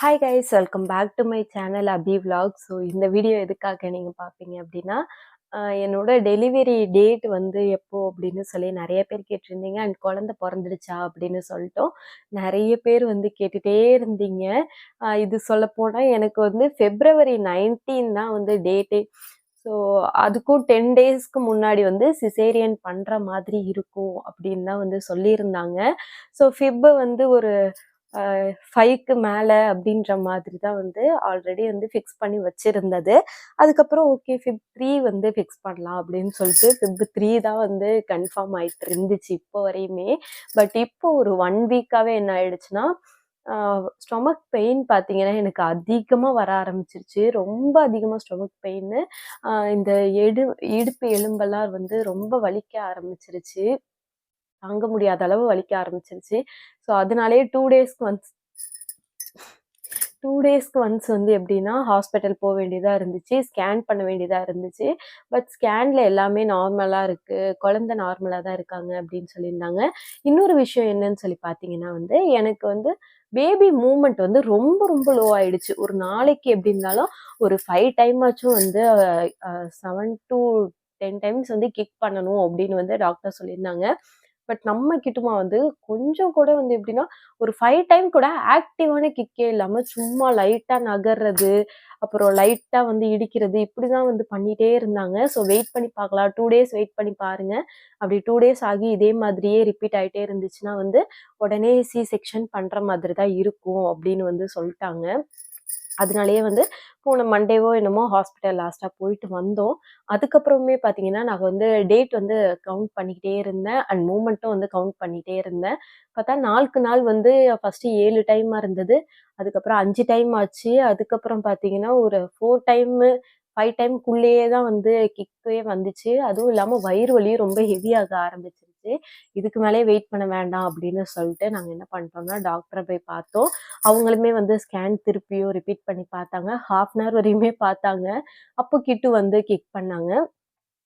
Hi guys welcome back to my channel Abhi vlog so இந்த video எதுக்காக நீங்கள் பார்ப்பீங்க அப்படின்னா என்னோட டெலிவரி டேட் வந்து எப்போ அப்படின்னு சொல்லி நிறைய பேர் கேட்டிருந்தீங்க. அண்ட் குழந்தை பிறந்துடுச்சா அப்படின்னு சொல்லிட்டோம். நிறைய பேர் வந்து கேட்டுகிட்டே இருந்தீங்க. இது சொல்லப்போனால் எனக்கு வந்து ஃபெப்ரவரி நைன்டீன் தான் வந்து டேட்டே ஸோ அதுக்கும் டென் டேஸ்க்கு முன்னாடி வந்து சிசேரியன் பண்ணுற மாதிரி இருக்கும் அப்படின்னு தான் வந்து சொல்லியிருந்தாங்க. ஸோ ஃபிப்பு வந்து ஒரு ஃபைவ்க்கு மேலே அப்படின்ற மாதிரி தான் வந்து ஆல்ரெடி வந்து ஃபிக்ஸ் பண்ணி வச்சுருந்தது. அதுக்கப்புறம் ஓகே ஃபிப் த்ரீ வந்து ஃபிக்ஸ் பண்ணலாம் அப்படின்னு சொல்லிட்டு ஃபிப் த்ரீ தான் வந்து கன்ஃபார்ம் ஆகிட்டு இருந்துச்சு இப்போ வரையுமே. பட் இப்போ ஒரு ஒன் வீக்காகவே என்ன ஆயிடுச்சுன்னா ஸ்டொமக் பெயின் பார்த்தீங்கன்னா எனக்கு அதிகமாக வர ஆரம்பிச்சிருச்சு. ரொம்ப அதிகமாக ஸ்டொமக் பெயின் இந்த எடு இடுப்பு எலும்பெல்லாம் வந்து ரொம்ப வலிக்க ஆரம்பிச்சிருச்சு. தாங்க முடியாத அளவு வலிக்க ஆரம்பிச்சிருச்சு. ஸோ அதனாலே டூ டேஸ்க்கு ஒன்ஸ் டூ டேஸ்க்கு ஒன்ஸ் வந்து எப்படின்னா ஹாஸ்பிட்டல் போக வேண்டியதாக இருந்துச்சு ஸ்கேன் பண்ண வேண்டியதாக இருந்துச்சு. பட் ஸ்கேனில் எல்லாமே நார்மலாக இருக்குது குழந்தை நார்மலாக தான் இருக்காங்க அப்படின்னு சொல்லியிருந்தாங்க. இன்னொரு விஷயம் என்னன்னு சொல்லி பார்த்தீங்கன்னா வந்து எனக்கு வந்து பேபி மூமெண்ட் வந்து ரொம்ப ரொம்ப லோ ஆயிடுச்சு. ஒரு நாளைக்கு எப்படி இருந்தாலும் ஒரு ஃபைவ் டைம் ஆச்சும் வந்து செவன் டு டென் டைம்ஸ் வந்து கிக் பண்ணணும் அப்படின்னு வந்து டாக்டர் சொல்லியிருந்தாங்க. பட் நம்ம கிட்டமா வந்து கொஞ்சம் கூட வந்து எப்படின்னா ஒரு ஃபைவ் டைம் கூட ஆக்டிவான கிக்கே இல்லாமல் சும்மா லைட்டாக நகர்றது அப்புறம் லைட்டாக வந்து இடிக்கிறது இப்படி தான் வந்து பண்ணிகிட்டே இருந்தாங்க. ஸோ வெயிட் பண்ணி பார்க்கலாம். டூ டேஸ் வெயிட் பண்ணி பாருங்க. அப்படி டூ டேஸ் ஆகி இதே மாதிரியே ரிப்பீட் ஆகிட்டே இருந்துச்சுன்னா வந்து உடனே சி செக்ஷன் பண்ணுற மாதிரி தான் இருக்கும் அப்படின்னு வந்து சொல்லிட்டாங்க. அதனாலேயே வந்து போன மண்டேவோ என்னமோ ஹாஸ்பிட்டல் லாஸ்ட்டாக போயிட்டு வந்தோம். அதுக்கப்புறமே பார்த்தீங்கன்னா நான் வந்து டேட் வந்து கவுண்ட் பண்ணிக்கிட்டே இருந்தேன். அண்ட் மூமெண்ட்டும் வந்து கவுண்ட் பண்ணிகிட்டே இருந்தேன். பார்த்தா நாளுக்கு நாள் வந்து ஃபஸ்ட்டு ஏழு டைமாக இருந்தது. அதுக்கப்புறம் அஞ்சு டைம் ஆச்சு. அதுக்கப்புறம் பார்த்தீங்கன்னா ஒரு ஃபோர் டைமு ஃபைவ் டைம்குள்ளேயே தான் வந்து கிக்கே வந்துச்சு. அதுவும் இல்லாமல் வயிறு வலியும் ரொம்ப ஹெவியாக ஆரம்பிச்சிருச்சு இதுக்கு மேலே வெயிட் பண்ண வேண்டாம் அப்படின்னு சொல்லிட்டு நாங்கள் என்ன பண்ணிட்டோம்னா டாக்டரை போய் பார்த்தோம். அவங்களுமே வந்து ஸ்கேன் திருப்பியும் ரிப்பீட் பண்ணி பார்த்தாங்க. ஹாஃப் அன் ஹவர் வரையுமே பார்த்தாங்க. அப்போ கிட்டு வந்து கிக் பண்ணாங்க.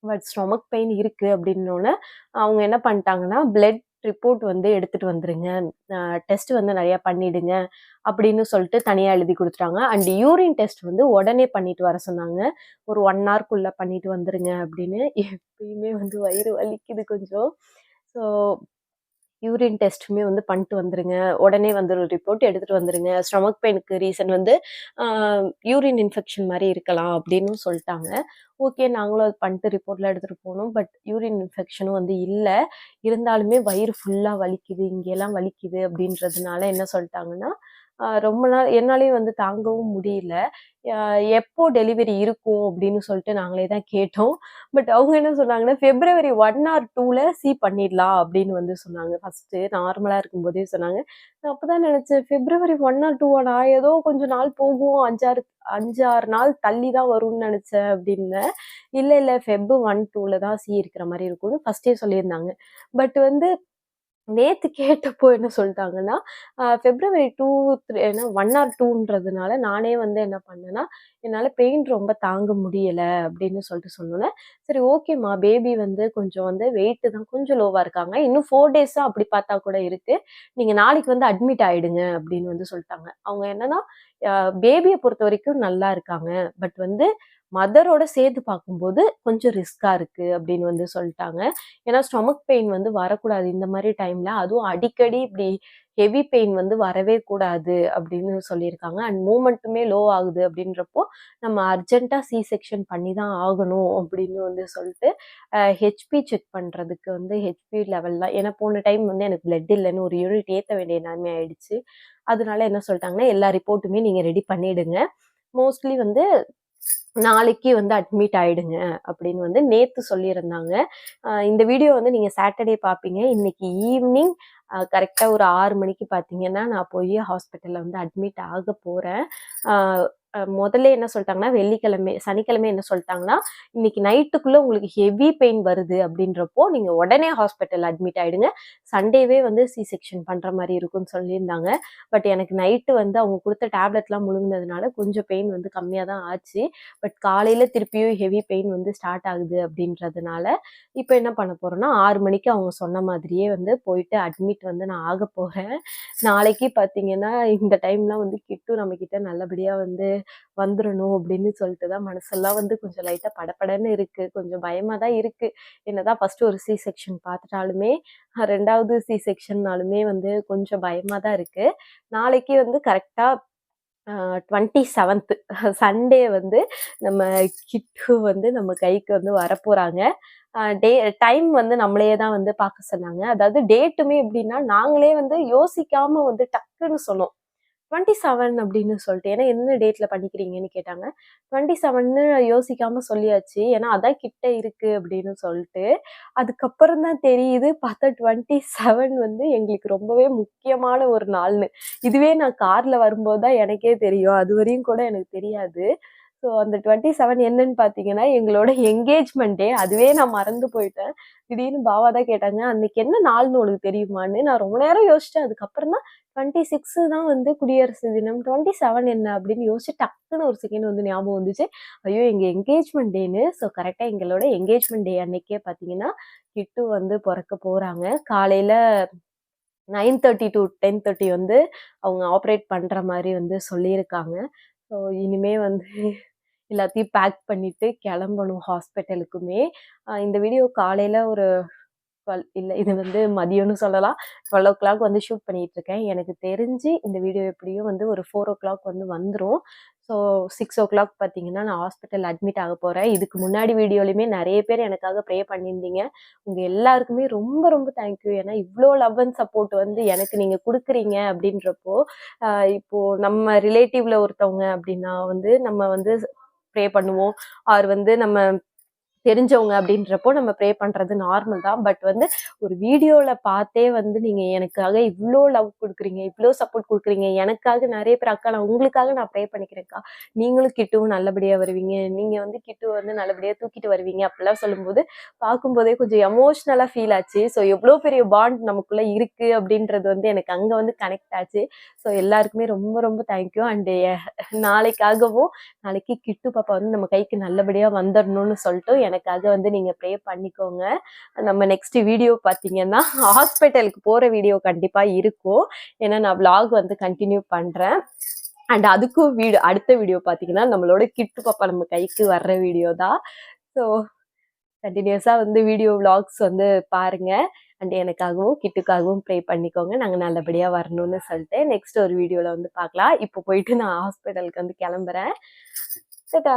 பட் ஸ்டொமக் பெயின் இருக்குது அப்படின்னோடனே அவங்க என்ன பண்ணிட்டாங்கன்னா பிளட் ரிப்போர்ட் வந்து எடுத்துகிட்டு வந்துடுங்க டெஸ்ட் வந்து நிறையா பண்ணிடுங்க அப்படின்னு சொல்லிட்டு தனியாக எழுதி கொடுத்துட்டாங்க. அண்ட் யூரின் டெஸ்ட் வந்து உடனே பண்ணிட்டு வர சொன்னாங்க. ஒரு ஒன் ஹவர்க்குள்ளே பண்ணிட்டு வந்துடுங்க அப்படின்னு. எப்பயுமே வந்து வயிறு வலிக்குது கொஞ்சம். ஸோ யூரின் டெஸ்ட்டுமே வந்து பண்ணிட்டு வந்துருங்க. உடனே வந்துடும் ரிப்போர்ட் எடுத்துகிட்டு வந்துருங்க. ஸ்டமக் பெயினுக்கு ரீசன் வந்து யூரின் இன்ஃபெக்ஷன் மாதிரி இருக்கலாம் அப்படின்னு சொல்லிட்டாங்க. ஓகே நாங்களும் அது பண்ணிட்டு ரிப்போர்ட்லாம் எடுத்துகிட்டு போனோம். பட் யூரின் இன்ஃபெக்ஷனும் வந்து இல்லை. இருந்தாலுமே வயிறு ஃபுல்லாக வலிக்குது இங்கெல்லாம் வலிக்குது அப்படின்றதுனால என்ன சொல்லிட்டாங்கன்னா ரொம்ப நாள் என்னாலையும் வந்து தாங்கவும் முடியல. எப்போ டெலிவரி இருக்கும் அப்படின்னு சொல்லிட்டு நாங்களே தான் கேட்டோம். பட் அவங்க என்ன சொன்னாங்கன்னா பிப்ரவரி ஒன் ஆர் டூவில் சி பண்ணிடலாம் அப்படின்னு வந்து சொன்னாங்க. ஃபஸ்ட்டு நார்மலாக இருக்கும்போதே சொன்னாங்க. நான் அப்போ தான் நினச்சேன் ஃபெப்ரவரி ஒன் ஆர் டூ நான் ஏதோ கொஞ்சம் நாள் போகும். அஞ்சாறு அஞ்சாறு நாள் தள்ளி தான் வரும்னு நினச்சேன் அப்படின்னு. இல்லை இல்லை. ஃபெப் ஒன் டூவில் தான் சி இருக்கிற மாதிரி இருக்கும்னு ஃபஸ்ட்டே சொல்லியிருந்தாங்க. பட் வந்து நேற்று கேட்டப்போ என்ன சொல்லிட்டாங்கன்னா ஃபெப்ரவரி டூ த்ரீ ஏன்னா ஒன் ஆர் டூன்றதுனால நானே வந்து என்ன பண்ணேன்னா என்னால் பெயின் ரொம்ப தாங்க முடியலை அப்படின்னு சொல்லிட்டு சொன்னோன்னே சரி ஓகேம்மா பேபி வந்து கொஞ்சம் வந்து வெயிட்டு தான் கொஞ்சம் லோவாக இருக்காங்க. இன்னும் ஃபோர் டேஸாக அப்படி பார்த்தா கூட இருக்குது நீங்கள் நாளைக்கு வந்து அட்மிட் ஆகிடுங்க அப்படின்னு வந்து சொல்லிட்டாங்க. அவங்க என்னன்னா பேபியை பொறுத்த வரைக்கும் நல்லா இருக்காங்க. பட் வந்து மதரோட சேர்த்து பார்க்கும்போது கொஞ்சம் ரிஸ்க்காக இருக்குது அப்படின்னு வந்து சொல்லிட்டாங்க. ஏன்னா ஸ்டொமக் பெயின் வந்து வரக்கூடாது இந்த மாதிரி டைமில். அதுவும் அடிக்கடி இப்படி ஹெவி பெயின் வந்து வரவே கூடாது அப்படின்னு சொல்லியிருக்காங்க. அண்ட் மூமெண்ட்டுமே லோ ஆகுது அப்படின்றப்போ நம்ம அர்ஜென்ட்டாக சி செக்ஷன் பண்ணி தான் ஆகணும் அப்படின்னு வந்து சொல்லிட்டு ஹெச்பி செக் பண்ணுறதுக்கு வந்து ஹெச்பி லெவல்லாம் ஏன்னா போன டைம் வந்து எனக்கு பிளட் இல்லைன்னு ஒரு யூனிட் ஏற்ற வேண்டிய நிலைமை ஆயிடுச்சு. அதனால என்ன சொல்லிட்டாங்கன்னா எல்லா ரிப்போர்ட்டுமே நீங்கள் ரெடி பண்ணிவிடுங்க மோஸ்ட்லி வந்து நாளைக்கு வந்து அட்மிட் ஆயிடுங்க அப்படின்னு வந்து நேற்று சொல்லியிருந்தாங்க. இந்த வீடியோ வந்து நீங்கள் சாட்டர்டே பார்ப்பீங்க. இன்னைக்கு ஈவினிங் கரெக்டாக ஒரு ஆறு மணிக்கு பார்த்தீங்கன்னா நான் போய் ஹாஸ்பிட்டலில் வந்து அட்மிட் ஆக போகிறேன் முதல்ல என்ன சொல்லிட்டாங்கன்னா வெள்ளிக்கிழமை சனிக்கிழமை என்ன சொல்லிட்டாங்கன்னா இன்னைக்கு நைட்டுக்குள்ள உங்களுக்கு ஹெவி பெயின் வருது அப்படின்றப்போ நீங்க உடனே ஹாஸ்பிட்டல் அட்மிட் ஆயிடுங்க. சண்டேவே வந்து சி செக்ஷன் பண்ற மாதிரி இருக்கும்னு சொல்லியிருந்தாங்க. பட் எனக்கு நைட்டு வந்து அவங்க கொடுத்த டேப்லெட்லாம் முழுங்கினதுனால கொஞ்சம் பெயின் வந்து கம்மியாக தான் ஆச்சு. பட் காலையில திருப்பியும் ஹெவி பெயின் வந்து ஸ்டார்ட் ஆகுது அப்படின்றதுனால இப்போ என்ன பண்ண போறோம்னா ஆறு மணிக்கு அவங்க சொன்ன மாதிரியே வந்து போயிட்டு அட்மிட் வந்து நான் ஆக போறேன். நாளைக்கு பார்த்தீங்கன்னா இந்த டைம்லாம் வந்து கிட்டும் நம்ம கிட்ட நல்லபடியா வந்து வந்துடணும் அப்படின்னு சொல்லிட்டு தான் மனசெல்லாம் வந்து கொஞ்சம் லைட்டாக படபடன்னு இருக்குது கொஞ்சம் பயமாக தான் இருக்கு. என்னதான் ஃபஸ்ட்டு ஒரு சி செக்ஷன் பார்த்துட்டாலுமே ரெண்டாவது சி செக்ஷன்னாலுமே வந்து கொஞ்சம் பயமாக தான் இருக்குது நாளைக்கு வந்து கரெக்டாக டுவெண்ட்டி செவன்த்து சண்டே வந்து நம்ம கிட்டு வந்து நம்ம கைக்கு வந்து வரப்போகிறாங்க டே டைம் வந்து நம்மளே தான் வந்து பார்க்க சொன்னாங்க. அதாவது டேட்டுமே எப்படின்னா நாங்களே வந்து யோசிக்காமல் வந்து டக்குன்னு சொன்னோம். டுவெண்ட்டி செவன் அப்படின்னு சொல்லிட்டு ஏன்னா என்ன டேட்டில் பண்ணிக்கிறீங்கன்னு கேட்டாங்க. டுவெண்ட்டி செவன்னு யோசிக்காமல் சொல்லியாச்சு. ஏன்னா அதான் கிட்ட இருக்குது அப்படின்னு சொல்லிட்டு அதுக்கப்புறம் தான் தெரியுது. பார்த்தா டுவெண்ட்டி செவன் வந்து எங்களுக்கு ரொம்பவே முக்கியமான ஒரு நாள்னு. இதுவே நான் காரில் வரும்போது தான் எனக்கே தெரியும். அது வரையும் கூட எனக்கு தெரியாது. ஸோ அந்த டுவெண்ட்டி செவன் என்னன்னு பார்த்தீங்கன்னா எங்களோட என்கேஜ்மெண்ட்டே அதுவே நான் மறந்து போயிட்டேன். திடீர்னு பாவா தான் கேட்டாங்க அன்னைக்கு என்ன நாள்னு உனக்கு தெரியுமான்னு? நான் ரொம்ப நேரம் யோசிச்சேன். அதுக்கப்புறம் தான் டுவெண்ட்டி சிக்ஸ் தான் வந்து குடியரசு தினம் டுவெண்ட்டி செவன் என்ன அப்படின்னு யோசிச்சு டக்குன்னு ஒரு செகண்ட் வந்து ஞாபகம் வந்துச்சு. ஐயோ எங்கள் என்கேஜ்மெண்ட் டேன்னு? ஸோ கரெக்டாக எங்களோட என்கேஜ்மெண்ட் டே அன்னைக்கே பார்த்தீங்கன்னா கிட்டு வந்து பிறக்க போகிறாங்க காலையில் nine thirty to ten thirty வந்து அவங்க ஆப்ரேட் பண்ணுற மாதிரி வந்து சொல்லியிருக்காங்க. ஸோ இனிமே வந்து எல்லாத்தையும் பேக் பண்ணிட்டு கிளம்பணும் ஹாஸ்பிட்டலுக்குமே இந்த வீடியோ காலையில் ஒரு டுவெல் இல்லை இது வந்து மதியம்னு சொல்லலாம். டுவெல் ஓ கிளாக் வந்து ஷூட் பண்ணிகிட்டு இருக்கேன். எனக்கு தெரிஞ்சு இந்த வீடியோ எப்படியும் வந்து ஒரு ஃபோர் ஓ கிளாக் வந்து வந்துடும் ஸோ சிக்ஸ் ஓ கிளாக் பார்த்தீங்கன்னா நான் ஹாஸ்பிட்டல் அட்மிட் ஆக போகிறேன் இதுக்கு முன்னாடி வீடியோலையுமே நிறைய பேர் எனக்காக ப்ரே பண்ணியிருந்தீங்க. உங்கள் எல்லாருக்குமே ரொம்ப ரொம்ப தேங்க்யூ ஏன்னா இவ்வளோ லவ் அண்ட் சப்போர்ட் வந்து எனக்கு நீங்கள் கொடுக்குறீங்க அப்படின்றப்போ இப்போது நம்ம ரிலேட்டிவில் ஒருத்தவங்க அப்படின்னா வந்து நம்ம வந்து ப்ரே பண்ணுவோம். ஆர் வந்து நம்ம தெரிஞ்சவங்க அப்படின்றப்போ நம்ம ப்ரே பண்றது நார்மல் தான். பட் வந்து ஒரு வீடியோல பார்த்தே வந்து நீங்க எனக்காக இவ்வளோ லவ் கொடுக்குறீங்க இவ்வளோ சப்போர்ட் கொடுக்குறீங்க எனக்காக நிறைய பேர் அக்கா நான் உங்களுக்காக நான் ப்ரே பண்ணிக்கிறேன்க்கா. நீங்களும் கிட்டுவும் நல்லபடியா வருவீங்க. நீங்க வந்து கிட்டு வந்து நல்லபடியா தூக்கிட்டு வருவீங்க அப்படிலாம் சொல்லும்போது பார்க்கும்போதே கொஞ்சம் எமோஷ்னலா ஃபீல் ஆச்சு. ஸோ எவ்வளோ பெரிய பாண்ட் நமக்குள்ள இருக்கு அப்படின்றது வந்து எனக்கு அங்க வந்து கனெக்ட் ஆச்சு. ஸோ எல்லாருக்குமே ரொம்ப ரொம்ப தேங்க்யூ அண்டு நாளைக்காகவும் நாளைக்கு கிட்டு பாப்பா வந்து நம்ம கைக்கு நல்லபடியா வந்துடணும்னு சொல்லிட்டு எனக்காக வந்து நீங்க ப்ரே பண்ணிக்கோங்க. நம்ம நெக்ஸ்ட் வீடியோ பார்த்தீங்கன்னா ஹாஸ்பிட்டலுக்கு போற வீடியோ கண்டிப்பா இருக்கும். ஏன்னா நான் vlog வந்து கண்டினியூ பண்றேன். அண்ட் அதுக்கும் வீடு அடுத்த வீடியோ பார்த்தீங்கன்னா நம்மளோட கிட்டு பாப்பா நம்ம கைக்கு வர்ற வீடியோ தான். ஸோ கண்டினியூஸாக வந்து வீடியோ vlogs வந்து பாருங்க. அண்ட் எனக்காகவும் கிட்டுக்காகவும் ப்ரே பண்ணிக்கோங்க. நாங்கள் நல்லபடியாக வரணும்னு சொல்லிட்டு நெக்ஸ்ட் ஒரு வீடியோவில் வந்து பார்க்கலாம் இப்போ போயிட்டு நான் ஹாஸ்பிட்டலுக்கு வந்து கிளம்புறேன். டாடா